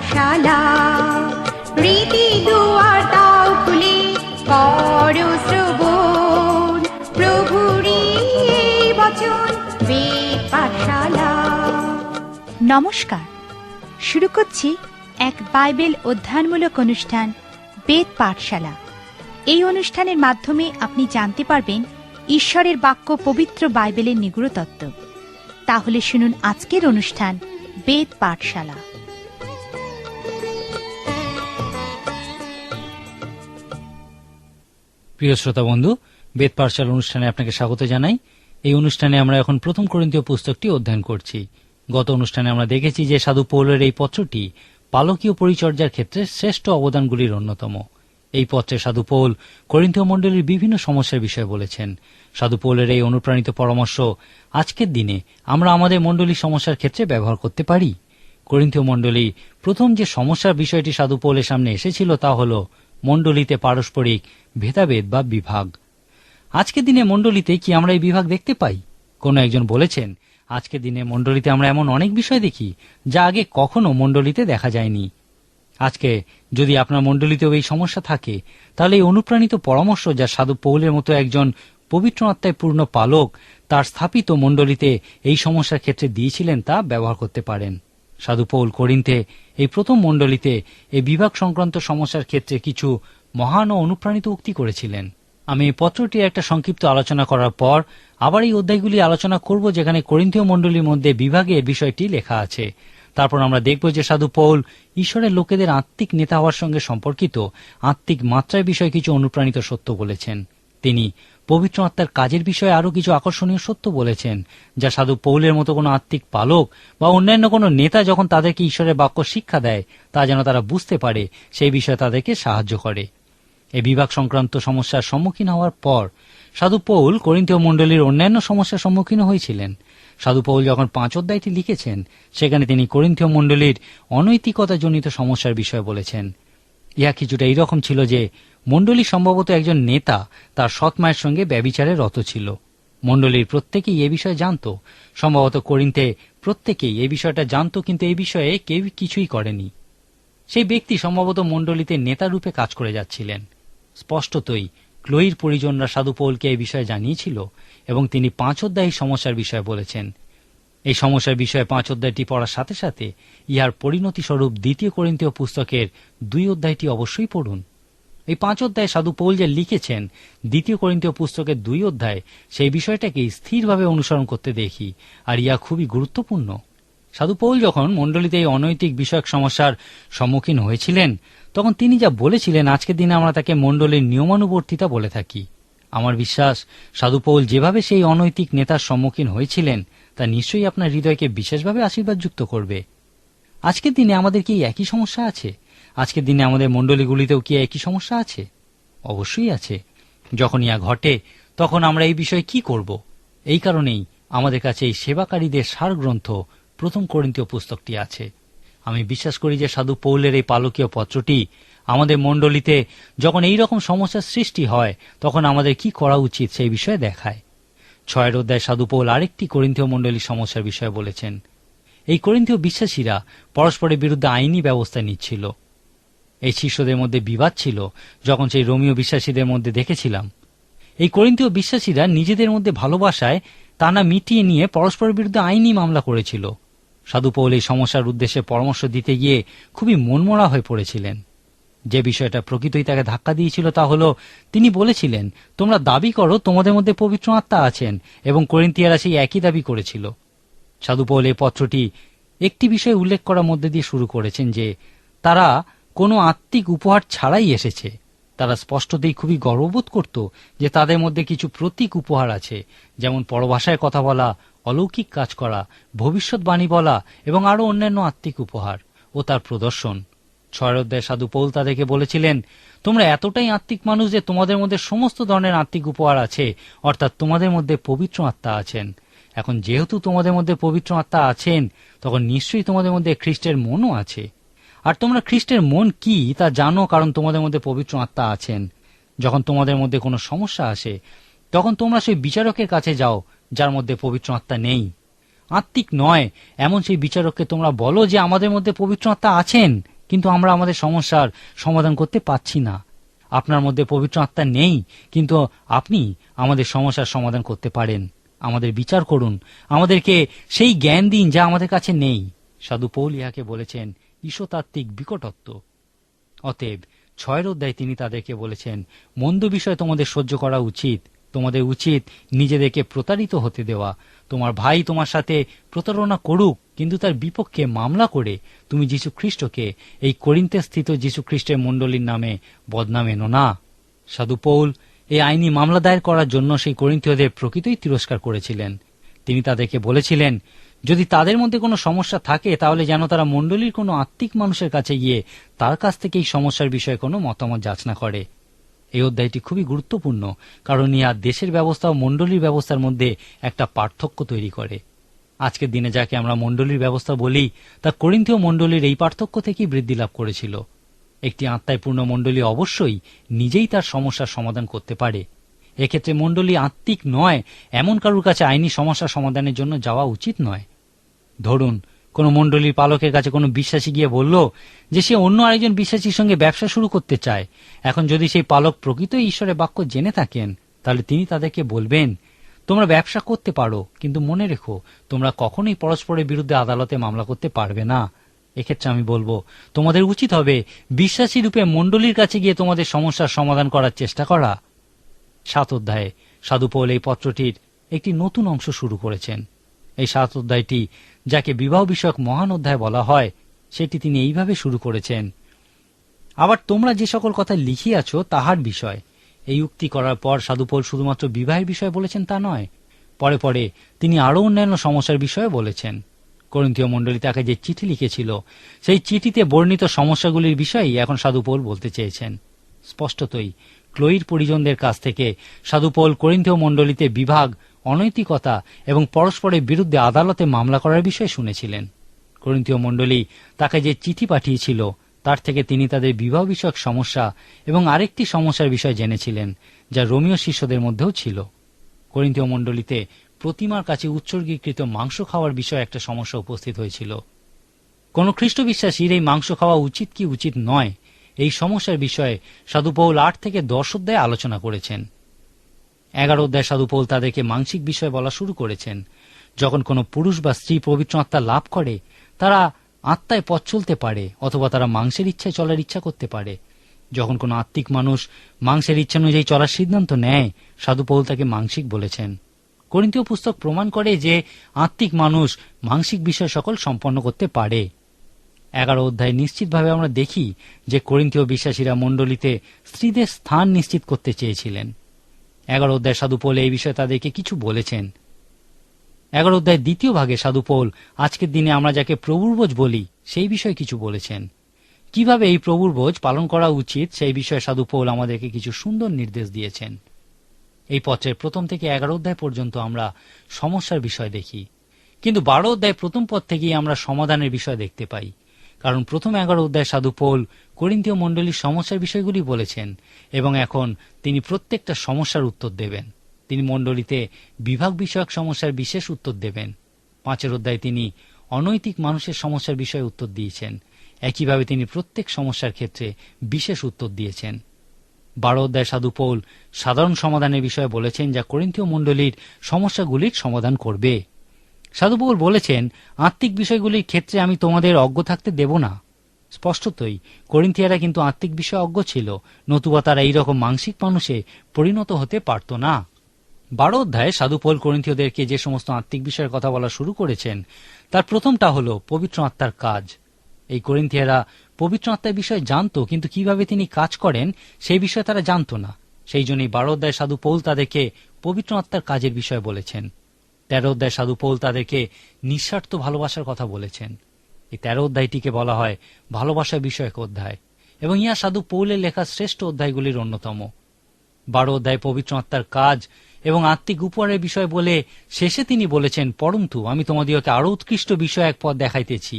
পাঠশালা। রীতি দুয়ার দাও খুলে শ্রবণ। প্রভুরই এই বচন বেদ পাঠশালা। নমস্কার। শুরু করছি এক বাইবেল অধ্যয়নমূলক অনুষ্ঠান, বেদ পাঠশালা। এই অনুষ্ঠানের মাধ্যমে আপনি জানতে পারবেন ঈশ্বরের বাক্য পবিত্র বাইবেলের নিগুড় তত্ত্ব। তাহলে শুনুন আজকের অনুষ্ঠান, বেদ পাঠশালা। প্রিয় শ্রোতা বন্ধু, বেদ পাঠশাল অনুষ্ঠানে আপনাকে স্বাগত জানাই। এই অনুষ্ঠানে আমরা এখন প্রথম করিন্তীয় পুস্তকটি অধ্যয়ন করছি। গত অনুষ্ঠানে আমরা দেখেছি যে সাধু পৌলের এই পত্রটি পালকীয় পরিচর্যার ক্ষেত্রে শ্রেষ্ঠ অবদানগুলির অন্যতম। এই পত্রে সাধু পৌল করিন্থীয় মণ্ডলীর বিভিন্ন সমস্যার বিষয়ে বলেছেন। সাধু পৌলের এই অনুপ্রাণিত পরামর্শ, আজকের দিনে আমরা আমাদের মণ্ডলী সমস্যার ক্ষেত্রে ব্যবহার করতে পারি। করিন্থীয় মণ্ডলী প্রথম যে সমস্যার বিষয়টি সাধু পৌলের সামনে এসেছিল তা হল মণ্ডলীতে পারস্পরিক ভেদাভেদ বা বিভাগ। আজকের দিনে মণ্ডলীতে কি আমরা এই বিভাগ দেখতে পাই? কোনো একজন বলেছেন, আজকের দিনে মণ্ডলীতে আমরা এমন অনেক বিষয় দেখি যা আগে কখনো মণ্ডলীতে দেখা যায়নি। আজকে যদি আপনার মণ্ডলীতেও এই সমস্যা থাকে, তাহলে এই অনুপ্রাণিত পরামর্শ যা সাধু পৌলের মতো একজন পবিত্র আত্মায় পূর্ণ পালক তার স্থাপিত মণ্ডলীতে এই সমস্যার ক্ষেত্রে দিয়েছিলেন তা ব্যবহার করতে পারেন। সাধু পৌল করিন্তে এই প্রথম মণ্ডলীতে এই বিভাগ সংক্রান্ত সমস্যার ক্ষেত্রে কিছু মহান ও অনুপ্রাণিত উক্তি করেছিলেন। আমি এই পত্রটির একটা সংক্ষিপ্ত আলোচনা করার পর আবার এই অধ্যায়গুলি আলোচনা করব যেখানে করিন্থীয় মণ্ডলীর মধ্যে বিভাগের বিষয়টি লেখা আছে। তারপর আমরা দেখব যে সাধু পৌল ঈশ্বরের লোকেদের আত্মিক নেতা হওয়ার সঙ্গে সম্পর্কিত আত্মিক মাত্রায় বিষয়ে কিছু অনুপ্রাণিত সত্য বলেছেন। তিনি। পবিত্র আত্মার কাজের বিষয়ে আরও কিছু আকর্ষণীয় সত্য বলেছেন, যা সাধু পৌলের মতো কোনো আত্মিক পালক বা অন্যান্য কোনো নেতা যখন তাদেরকে ঈশ্বরের বাক্য শিক্ষা দেয়, তা যেন তারা বুঝতে পারে, সেই বিষয়ে তাদেরকে সাহায্য করে। এই বিভাগ সংক্রান্ত সমস্যার সম্মুখীন হওয়ার পর, সাধু পৌল করিন্থীয় মণ্ডলীর অন্যান্য সমস্যার সম্মুখীন হয়েছিলেন। সাধু পৌল যখন পাঁচ অধ্যায়টি লিখেছেন, সেখানে তিনি করিন্থীয় মণ্ডলীর অনৈতিকতাজনিত সমস্যার বিষয়ে বলেছেন। ইহা কিছুটা এইরকম ছিল যে, মণ্ডলী সম্ভবত একজন নেতা তার সৎ মায়ের সঙ্গে ব্যবিচারে রত ছিল। মণ্ডলীর প্রত্যেকেই এ বিষয়ে জানত। সম্ভবত করিন্তে প্রত্যেকেই এ বিষয়টা জানত, কিন্তু এই বিষয়ে কেউ কিছুই করেনি। সেই ব্যক্তি সম্ভবত মণ্ডলীতে নেতা রূপে কাজ করে যাচ্ছিলেন। স্পষ্টতই ক্লোইর পরিজনরা সাধু পৌলকে এই বিষয়ে জানিয়েছিল এবং তিনি পাঁচ অধ্যায়ী সমস্যার বিষয়ে বলেছেন। এই সমস্যার বিষয়ে পাঁচ অধ্যায়টি পড়ার সাথে সাথে ইহার পরিণতি স্বরূপ দ্বিতীয় করিন্তীয় পুস্তকের দুই অধ্যায়টি অবশ্যই পড়ুন। এই পাঁচ অধ্যায়ে সাধু পৌল যে লিখেছেন, দ্বিতীয় করিন্তীয় পুস্তকের দুই অধ্যায়, সেই বিষয়টাকে স্থিরভাবে অনুসরণ করতে দেখি, আর ইয়া খুবই গুরুত্বপূর্ণ। সাধু পৌল যখন মণ্ডলীতে এই অনৈতিক বিষয়ক সমস্যার সম্মুখীন হয়েছিলেন, তখন তিনি যা বলেছিলেন, আজকের দিনে আমরা তাকে মণ্ডলীর নিয়মানুবর্তিতা বলে থাকি। আমার বিশ্বাস, সাধু পৌল যেভাবে সেই অনৈতিক নেতার সম্মুখীন হয়েছিলেন তা নিশ্চয়ই আপনার হৃদয়কে বিশেষভাবে আশীর্বাদযুক্ত করবে। আজকের দিনে আমাদের কি একই সমস্যা আছে? আজকের দিনে আমাদের মণ্ডলীগুলিতেও কি একই সমস্যা আছে? অবশ্যই আছে। যখন ইয়া ঘটে, তখন আমরা এই বিষয়ে কি করব? এই কারণেই আমাদের কাছে এই সেবাকারীদের সার গ্রন্থ প্রথম করিন্তীয় পুস্তকটি আছে। আমি বিশ্বাস করি যে সাধু পৌলের এই পালকীয় পত্রটি আমাদের মণ্ডলীতে যখন এই রকম সমস্যার সৃষ্টি হয়, তখন আমাদের কি করা উচিত সেই বিষয়ে দেখায়। ছয়ের অধ্যায় সাধু পৌল আরেকটি করিন্থীয় মণ্ডলীর সমস্যার বিষয়ে বলেছেন, এই করিন্থীয় বিশ্বাসীরা পরস্পরের বিরুদ্ধে আইনি ব্যবস্থা নিচ্ছিল। এই শিষ্যদের মধ্যে বিবাদ ছিল যখন সেই রোমীয় বিশ্বাসীদের মধ্যে দেখেছিলাম। এই করিন্থীয় বিশ্বাসীরা নিজেদের মধ্যে ভালোবাসায় তা না মিটিয়ে নিয়ে পরস্পরের বিরুদ্ধে আইনি মামলা করেছিল। সাধু পৌল এই সমস্যার উদ্দেশ্যে পরামর্শ দিতে গিয়ে খুবই মনমরা হয়ে পড়েছিলেন। যে বিষয়টা প্রকৃতই তাকে ধাক্কা দিয়েছিল তা হল, তিনি বলেছিলেন, তোমরা দাবি করো তোমাদের মধ্যে পবিত্র আত্মা আছেন। এবং করিন্তিয়ারা সেই একই দাবি করেছিল। সাধু পৌল এই পত্রটি একটি বিষয় উল্লেখ করার মধ্যে দিয়ে শুরু করেছেন যে, তারা কোনো আত্মিক উপহার ছাড়াই এসেছে। তারা স্পষ্টতেই খুবই গর্ববোধ করত যে তাদের মধ্যে কিছু প্রতীক উপহার আছে, যেমন পরভাষায় কথা বলা, অলৌকিক কাজ করা, ভবিষ্যৎবাণী বলা এবং আরও অন্যান্য আত্মিক উপহার ও তার প্রদর্শন। ছয় সাধু পৌল তাদেরকে বলেছিলেন, তোমরা এতটাই আত্মিক মানুষ যে তোমাদের মধ্যে সমস্ত ধরনের আত্মিক উপহার আছে, অর্থাৎ তোমাদের মধ্যে পবিত্র আত্মা আছেন। এখন যেহেতু তোমাদের মধ্যে পবিত্র আত্মা আছেন, তখন নিশ্চয়ই তোমাদের মধ্যে খ্রিস্টের মনও আছে। আর তোমরা খ্রিস্টের মন কি, তা জানো কারণ তোমাদের মধ্যে পবিত্র আত্মা আছেন। যখন তোমাদের মধ্যে কোনো সমস্যা আসে, তখন তোমরা সেই বিচারকের কাছে যাও, যার মধ্যে পবিত্র আত্মা নেই। আত্মিক নয়, এমন সেই বিচারককে তোমরা বলো যে আমাদের মধ্যে পবিত্র আত্মা আছেন। কিন্তু আমরা আমাদের সমস্যার সমাধান করতে পারছি না। আপনার মধ্যে পবিত্র আত্মা নেই, কিন্তু আপনি আমাদের সমস্যার সমাধান করতে পারেন। আমাদের বিচার করুন। আমাদেরকে সেই জ্ঞান দিন যা আমাদের কাছে নেই। সাধু পৌল ইহাকে বলেছেন ঈশতাত্ত্বিক বিকটত্ব। অতএব ছয়ের অধ্যায় তিনি তাদেরকে বলেছেন, মন্দ বিষয় তোমাদের সহ্য করা উচিত। তোমাদের উচিত নিজেদেরকে প্রতারিত হতে দেওয়া। তোমার ভাই তোমার সাথে প্রতারণা করুক, কিন্তু তার বিপক্ষে মামলা করে তুমি যীশু খ্রিস্টকে এই করিন্তে স্থিত যীশু খ্রিস্টের মণ্ডলীর নামে বদনাম এনো না। সাধু পৌল এই আইনি মামলা দায়ের করার জন্য সেই করিন্থীয়দের প্রকৃতই তিরস্কার করেছিলেন। তিনি তাদেরকে বলেছিলেন, যদি তাদের মধ্যে কোনো সমস্যা থাকে, তাহলে যেন তারা মণ্ডলীর কোনো আত্মিক মানুষের কাছে গিয়ে তার কাছ থেকে এই সমস্যার বিষয়ে কোনো মতামত যাচনা করে। এই অধ্যায়টি খুবই গুরুত্বপূর্ণ, কারণ ইহা দেশের ব্যবস্থা ও মণ্ডলীর ব্যবস্থার মধ্যে একটা পার্থক্য তৈরি করে। আজকের দিনে যাকে আমরা মণ্ডলীর ব্যবস্থা বলি, তা করিন্থীয় মণ্ডলীর এই পার্থক্য থেকেই বৃদ্ধি লাভ করেছিল। একটি আত্মায় পূর্ণ মণ্ডলী অবশ্যই নিজেই তার সমস্যার সমাধান করতে পারে। এক্ষেত্রে মণ্ডলী আত্মিক নয়, এমন কারুর কাছে আইনি সমস্যা সমাধানের জন্য যাওয়া উচিত নয়। ধরুন কোন মণ্ডলীর পালকের কাছে কোনো বিশ্বাসী গিয়ে বলল যে সে অন্য আরেকজন বিশ্বাসীর সঙ্গে ব্যবসা শুরু করতে চায়। এখন যদি সেই পালক প্রকৃত ঈশ্বরের বাক্য জেনে থাকেন, তাহলে তিনি তাদেরকে বলবেন, তোমরা ব্যবসা করতে পারো, কিন্তু মনে রেখো, তোমরা কখনোই পরস্পরের বিরুদ্ধে আদালতে মামলা করতে পারবে না। এক্ষেত্রে আমি বলব, তোমাদের উচিত হবে বিশ্বাসী রূপে মণ্ডলীর কাছে গিয়ে তোমাদের সমস্যার সমাধান করার চেষ্টা করা। সাত অধ্যায়ে সাধু পৌল এই পত্রটির একটি নতুন অংশ শুরু করেছেন। এই সাত অধ্যায়টি, যাকে বিবাহ বিষয়ক মহান অধ্যায় বলা হয়, সেটি তিনি এইভাবে শুরু করেছেন। আবার তোমরা যে সকল কথা লিখিয়াছ, তাহার বিষয়। এই উক্তি করার পর সাধুপল শুধুমাত্র বিবাহের বিষয় বলেছেন তা নয়। পরে পরে তিনি আরও অন্যান্য সমস্যার বিষয়ে বলেছেন। করন্থীয় মণ্ডলী তাকে যে চিঠি লিখেছিল, সেই চিঠিতে বর্ণিত সমস্যাগুলির বিষয়েই এখন সাধুপল বলতে চেয়েছেন। স্পষ্টতই, ক্লোইর পরিজনদের কাছ থেকে সাধুপল করিন্থীয় মণ্ডলীতে বিভাগ অনৈতিকতা এবং পরস্পরের বিরুদ্ধে আদালতে মামলা করার বিষয়ে শুনেছিলেন। করিন্তীয় মণ্ডলী তাকে যে চিঠি পাঠিয়েছিল, তার থেকে তিনি তাদের বিবাহ বিষয়ক সমস্যা এবং আরেকটি সমস্যার বিষয় জেনেছিলেন, যা রোমিও শিষ্যদের মধ্যেও ছিল। করিন্থীয় মণ্ডলীতে প্রতিমার কাছে উৎসর্গীকৃত মাংস খাওয়ার বিষয়ে একটা সমস্যা উপস্থিত হয়েছিল। কোন খ্রিস্ট বিশ্বাসীর এই মাংস খাওয়া উচিত কি উচিত নয়, এই সমস্যার বিষয়ে সাধুপৌল আট থেকে দশ অধ্যায়ে আলোচনা করেছেন। এগারো অধ্যায় সাধুপৌল তাদেরকে মানসিক বিষয় বলা শুরু করেছেন। যখন কোনো পুরুষ বা স্ত্রী পবিত্র আত্মা লাভ করে, তারা আত্মায় পথ চলতে পারে অথবা তারা মাংসের ইচ্ছায় চলার ইচ্ছা করতে পারে। যখন কোনো আত্মিক মানুষ মাংসের ইচ্ছা অনুযায়ী চলার সিদ্ধান্ত নেয়, সাধুপৌল তাকে মাংসিক বলেছেন। করিন্তীয় পুস্তক প্রমাণ করে যে আত্মিক মানুষ মাংসিক বিষয় সকল সম্পন্ন করতে পারে। এগারো অধ্যায় নিশ্চিতভাবে আমরা দেখি যে করিন্তীয় বিশ্বাসীরা মণ্ডলীতে স্ত্রীদের স্থান নিশ্চিত করতে চেয়েছিলেন। এগারো অধ্যায় সাধুপৌল এই বিষয়ে তাদেরকে কিছু বলেছেন। এগারো অধ্যায় দ্বিতীয় ভাগে সাধুপৌল, আজকের দিনে আমরা যাকে প্রভুর বোঝ বলি, সেই বিষয়ে কিছু বলেছেন। কীভাবে এই প্রভুর পালন করা উচিত, সেই বিষয়ে সাধুপৌল আমাদেরকে কিছু সুন্দর নির্দেশ দিয়েছেন। এই পত্রের প্রথম থেকে এগারো অধ্যায় পর্যন্ত আমরা সমস্যার বিষয় দেখি, কিন্তু বারো অধ্যায় প্রথম পদ থেকেই আমরা সমাধানের বিষয় দেখতে পাই। কারণ প্রথম এগারো অধ্যায় সাধু পৌল করিন্তীয় মণ্ডলীর সমস্যার বিষয়গুলি বলেছেন এবং এখন তিনি প্রত্যেকটা সমস্যার উত্তর দেবেন। তিনি মণ্ডলীতে বিভাগ বিষয়ক সমস্যার বিশেষ উত্তর দেবেন। পাঁচের অধ্যায়ে তিনি অনৈতিক মানুষের সমস্যার বিষয়ে উত্তর দিয়েছেন। একইভাবে তিনি প্রত্যেক সমস্যার ক্ষেত্রে বিশেষ উত্তর দিয়েছেন। বারো অধ্যায় সাধু পৌল সাধারণ সমাধানের বিষয়ে বলেছেন যা করিন্থীয় মণ্ডলীর সমস্যাগুলির সমাধান করবে। সাধুপৌল বলেছেন, আত্মিক বিষয়গুলির ক্ষেত্রে আমি তোমাদের অজ্ঞ থাকতে দেব না। স্পষ্টতই, করিন্থিয়ারা কিন্তু আত্মিক বিষয়ে অজ্ঞ ছিল, নতুবা তারা এইরকম মানসিক মানুষে পরিণত হতে পারত না। বারো অধ্যায়ে সাধুপৌল করিন্থীয়দেরকে যে সমস্ত আত্মিক বিষয়ের কথা বলা শুরু করেছেন, তার প্রথমটা হল পবিত্র আত্মার কাজ। এই করিন্থিয়ারা পবিত্র আত্মার বিষয়ে জানত, কিন্তু কীভাবে তিনি কাজ করেন, সেই বিষয়ে তারা জানত না। সেই জন্যই বারো অধ্যায় সাধু পৌল তাদেরকে পবিত্র আত্মার কাজের বিষয়ে বলেছেন। তেরো অধ্যায় সাধু পৌল তাদেরকে নিঃস্বার্থ ভালোবাসার কথা বলেছেন। এই তেরো অধ্যায়টিকে বলা হয় ভালোবাসা বিষয়ক অধ্যায় এবং ইহা সাধু পৌলের লেখা শ্রেষ্ঠ অধ্যায়গুলির অন্যতম। বারো অধ্যায় পবিত্র আত্মার কাজ এবং আত্মিক উপহারের বিষয় বলে শেষে তিনি বলেছেন, পরন্তু, আমি তোমাদিওকে আরও উৎকৃষ্ট বিষয় এক পথ দেখাইতেছি।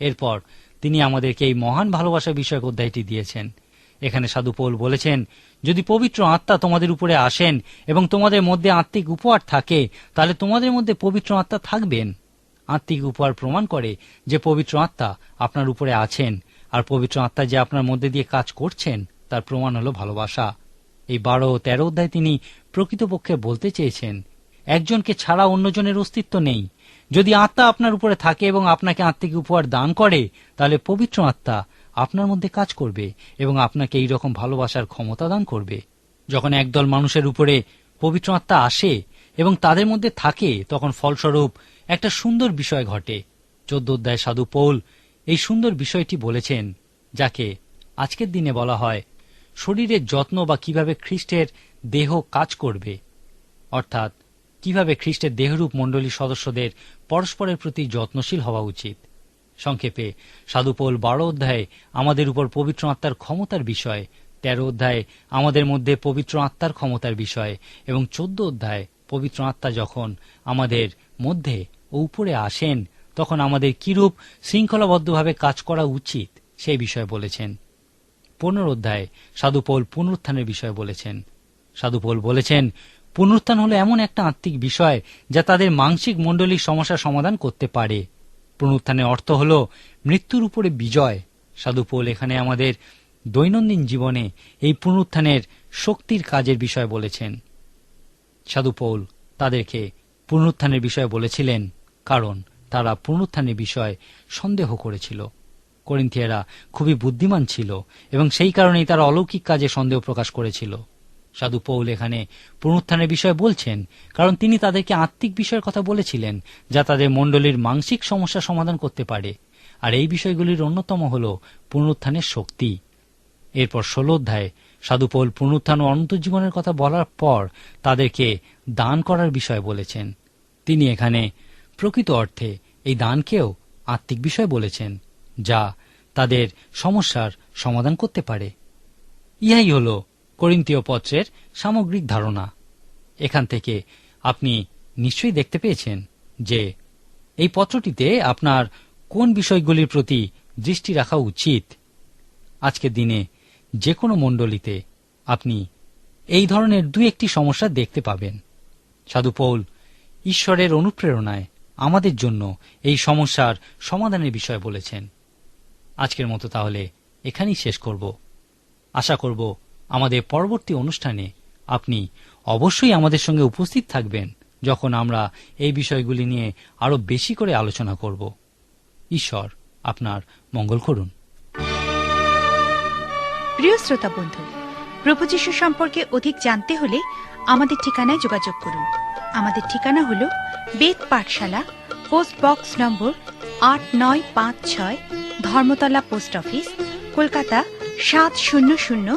এরপর তিনি আমাদেরকে এই মহান ভালোবাসা বিষয়ক অধ্যায়টি দিয়েছেন। এখানে সাধু পৌল বলেছেন, যদি পবিত্র আত্মা তোমাদের উপরে আসেন এবং তোমাদের মধ্যে আত্মিক উপহার থাকে, তাহলে তোমাদের মধ্যে পবিত্র আত্মা থাকবেন। আত্মিক উপহার প্রমাণ করে যে পবিত্র আত্মা আপনার উপরে আছেন, আর পবিত্র আত্মা যে আপনার মধ্যে দিয়ে কাজ করছেন, তার প্রমাণ হল ভালোবাসা। এই বারো তেরো অধ্যায় তিনি প্রকৃতপক্ষে বলতে চেয়েছেন, একজনকে ছাড়া অন্যজনের অস্তিত্ব নেই। যদি আত্মা আপনার উপরে থাকে এবং আপনাকে আত্মিক উপহার দান করে, তাহলে পবিত্র আত্মা আপনার মধ্যে কাজ করবে এবং আপনাকে এই রকম ভালোবাসার ক্ষমতা দান করবে। যখন একদল মানুষের উপরে পবিত্র আত্মা আসে এবং তাদের মধ্যে থাকে, তখন ফলস্বরূপ একটা সুন্দর বিষয় ঘটে। চোদ্দ অধ্যায় সাধু পৌল এই সুন্দর বিষয়টি বলেছেন, যাকে আজকের দিনে বলা হয় শরীরের যত্ন বা কীভাবে খ্রিস্টের দেহ কাজ করবে? অর্থাৎ, কীভাবে খ্রিস্টের দেহরূপ মণ্ডলী সদস্যদের পরস্পরের প্রতি যত্নশীল হওয়া উচিত? সংক্ষেপে সাধুপোল বারো অধ্যায়ে আমাদের উপর পবিত্র আত্মার ক্ষমতার বিষয়, তেরো অধ্যায়ে আমাদের মধ্যে পবিত্র আত্মার ক্ষমতার বিষয় এবং চোদ্দ অধ্যায় পবিত্র আত্মা যখন আমাদের মধ্যে উপরে আসেন, তখন আমাদের কিরূপ শৃঙ্খলাবদ্ধভাবে কাজ করা উচিত সেই বিষয়ে বলেছেন। পনেরো অধ্যায়ে সাধুপৌল পুনরুত্থানের বিষয়ে বলেছেন। সাধুপৌল বলেছেন, পুনরুত্থান হলো এমন একটা আত্মিক বিষয় যা তাদের মানসিক মণ্ডলীর সমস্যা সমাধান করতে পারে। পুনরুত্থানের অর্থ হল মৃত্যুর উপরে বিজয়। সাধুপৌল এখানে আমাদের দৈনন্দিন জীবনে এই পুনরুত্থানের শক্তির কাজের বিষয় বলেছেন। সাধুপৌল তাদেরকে পুনরুত্থানের বিষয়ে বলেছিলেন কারণ তারা পুনরুত্থানের বিষয়ে সন্দেহ করেছিল। করিন্থিয়ারা খুবই বুদ্ধিমান ছিল এবং সেই কারণেই তারা অলৌকিক কাজে সন্দেহ প্রকাশ করেছিল। সাধু পৌল এখানে পুনরুত্থানের বিষয়ে বলছেন, কারণ তিনি তাদেরকে আত্মিক বিষয়ের কথা বলেছিলেন, যা তাদের মণ্ডলীর মানসিক সমস্যা সমাধান করতে পারে। আর এই বিষয়গুলির অন্যতম হল পুনরুত্থানের শক্তি। এরপর ষোলো অধ্যায়ে সাধুপৌল পুনরুত্থান ও অনন্ত জীবনের কথা বলার পর তাদেরকে দান করার বিষয় বলেছেন। তিনি এখানে প্রকৃত অর্থে এই দানকেও আত্মিক বিষয় বলেছেন, যা তাদের সমস্যার সমাধান করতে পারে। ইহাই হল করিন্তীয় পত্রের সামগ্রিক ধারণা। এখান থেকে আপনি নিশ্চয়ই দেখতে পেয়েছেন যে এই পত্রটিতে আপনার কোন বিষয়গুলির প্রতি দৃষ্টি রাখা উচিত। আজকের দিনে যে কোনো মণ্ডলীতে আপনি এই ধরনের দু একটি সমস্যা দেখতে পাবেন। সাধু পৌল, ঈশ্বরের অনুপ্রেরণায় আমাদের জন্য এই সমস্যার সমাধানের বিষয় বলেছেন। আজকের মতো তাহলে এখানেই শেষ করব। আশা করব আমাদের পরবর্তী অনুষ্ঠানে আপনি অবশ্যই আমাদের সঙ্গে উপস্থিত থাকবেন যখন আমরা এই বিষয়গুলি নিয়ে আরও বেশি করে আলোচনা করব। ঈশ্বর আপনার মঙ্গল করুন। প্রিয় শ্রোতা বন্ধু, প্রভু যীশু সম্পর্কে অধিক জানতে হলে আমাদের ঠিকানায় যোগাযোগ করুন। আমাদের ঠিকানা হল বেদ পাঠশালা, পোস্ট বক্স নম্বর আট নয় পাঁচ ছয়, ধর্মতলা পোস্ট অফিস, কলকাতা সাত শূন্য শূন্য